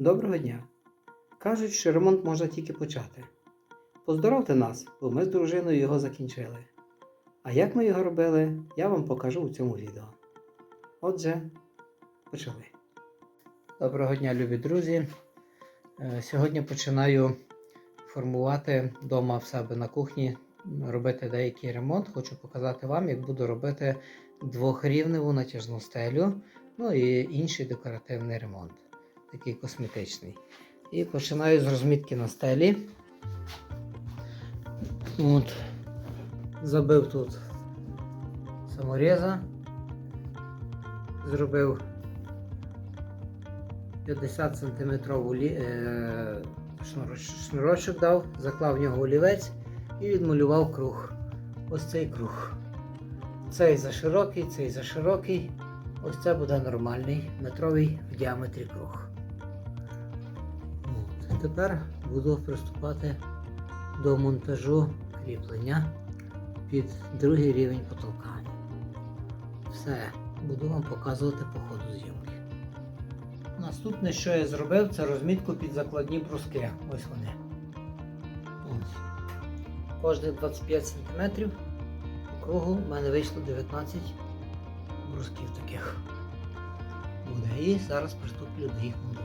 Доброго дня! Кажуть, що ремонт можна тільки почати. Поздоровте нас, бо ми з дружиною його закінчили. А як ми його робили, я вам покажу у цьому відео. Отже, почали. Доброго дня, любі друзі! Е, Сьогодні починаю формувати вдома в себе на кухні, робити деякий ремонт. Хочу показати вам, як буду робити двохрівневу натяжну стелю, ну і інший декоративний ремонт, такий косметичний. І починаю з розмітки на стелі. От. Забив тут самореза, зробив 50 см е, шнурочок дав, заклав в нього олівець і відмалював круг. Ось цей круг. Цей за широкий, цей за широкий. Ось це буде нормальний метровий в діаметрі круг. Тепер буду приступати до монтажу кріплення під другий рівень потолка. Все, буду вам показувати по ходу зйомки. Наступне, що я зробив, це розмітку під закладні бруски. Ось вони. Ось. Кожних 25 см по кругу в мене вийшло 19 брусків таких. Буде. І зараз приступлю до їх монтування.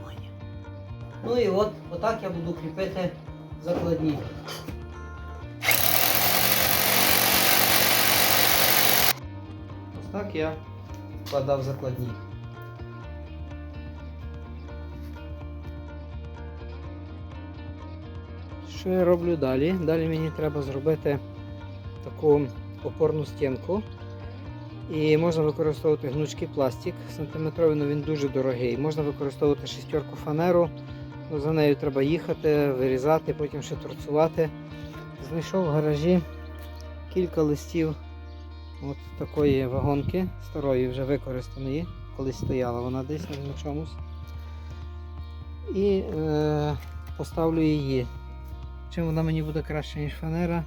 Ну і от, отак я буду кріпити закладні. Ось так я вкладав закладні. Що я роблю далі? Далі мені треба зробити таку опорну стінку. І можна використовувати гнучкий пластик сантиметровий, але він дуже дорогий. Можна використовувати шестерку фанеру, ну, за нею треба їхати, вирізати, потім ще торцувати. Знайшов в гаражі кілька листів от такої вагонки, старої вже використаної, колись стояла вона десь на чомусь. І е, поставлю її. Чим вона мені буде краще, ніж фанера.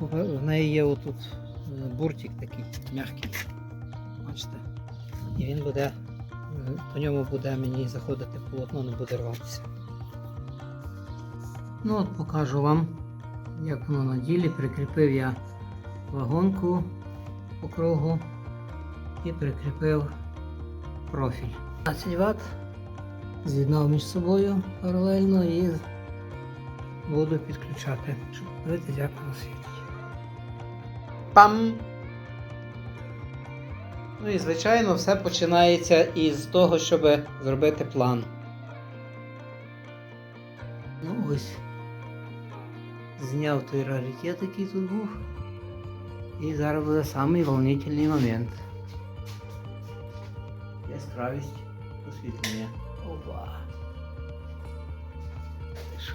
В неї є отут е, буртик такий м'який. Бачите? І він буде, по ньому буде мені заходити полотно, не буде рватися. Ну от покажу вам, як воно на ділі. Прикріпив я вагонку по кругу і прикріпив профіль. 15 Вт з'єднав між собою паралельно і буду підключати, щоб подивитися, як воно світить. Пам! Ну і звичайно все починається із того, щоб зробити план. Ну ось. Зняв той раритет, який тут був. І зараз буде самий волнительний момент. Яскравість освітлення. Опа. Ти що?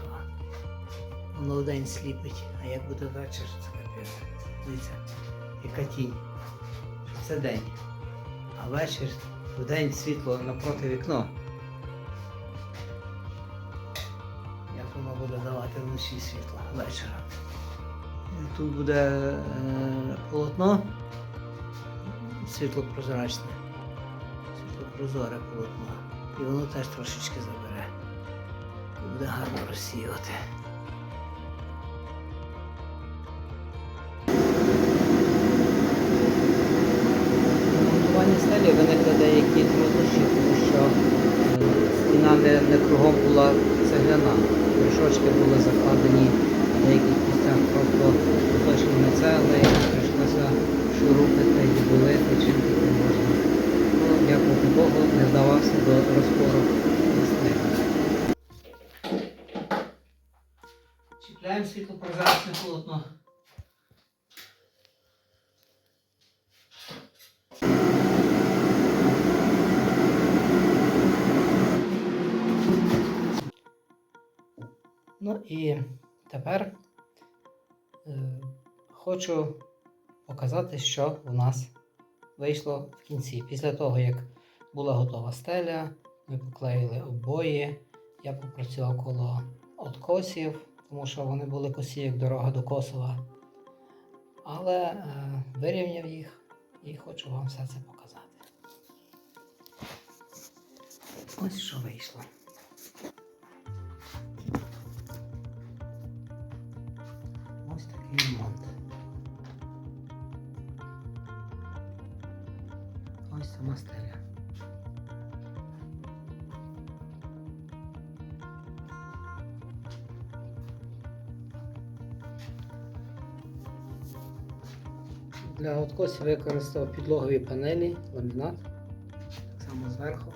Воно вдень сліпить, а як буде вечір, це капець. Дивіться, яка тінь. Це день. А вечір вдень світло напроти вікно. Як воно буде давати вночі світло вечора. Тут буде е, полотно світло прозрачне. Світло прозоре полотно. І воно теж трошечки забере. Буде гарно розсіювати. Стелі виникли деякі труднощі, тому що стіна не, не кругом була цегляна. Мішочки були закладені в деяких місцях просто кусочками цегли, і прийшлося шурупити, ділити, чим тільки можна. Ну, дякувати Богу, не вдавався до розпору стелі. Чіпляємо світлопрозрачне полотно. Ну і тепер е, хочу показати, що у нас вийшло в кінці. Після того, як була готова стеля, ми поклеїли обої, я попрацював коло откосів, тому що вони були косі, як дорога до Косова. Але е, вирівняв їх і хочу вам все це показати. Ось що вийшло. Для откосів використав підлогові панелі, ламінат, так само зверху.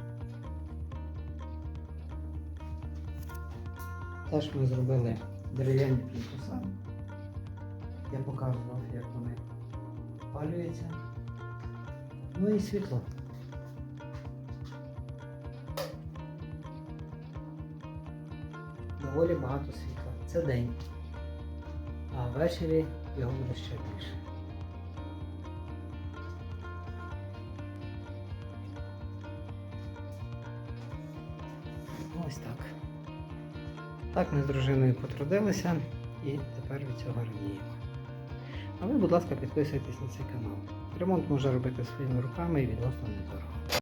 Теж ми зробили дерев'яні плінтуса. Я показував, як вони опалюються. Ну і світло. Доволі багато світла. Це день. А ввечері його буде ще більше. Ось так. Так ми з дружиною потрудилися і тепер від цього радіємо. А ви, будь ласка, підписуйтесь на цей канал. Ремонт можна робити своїми руками і відносно недорого.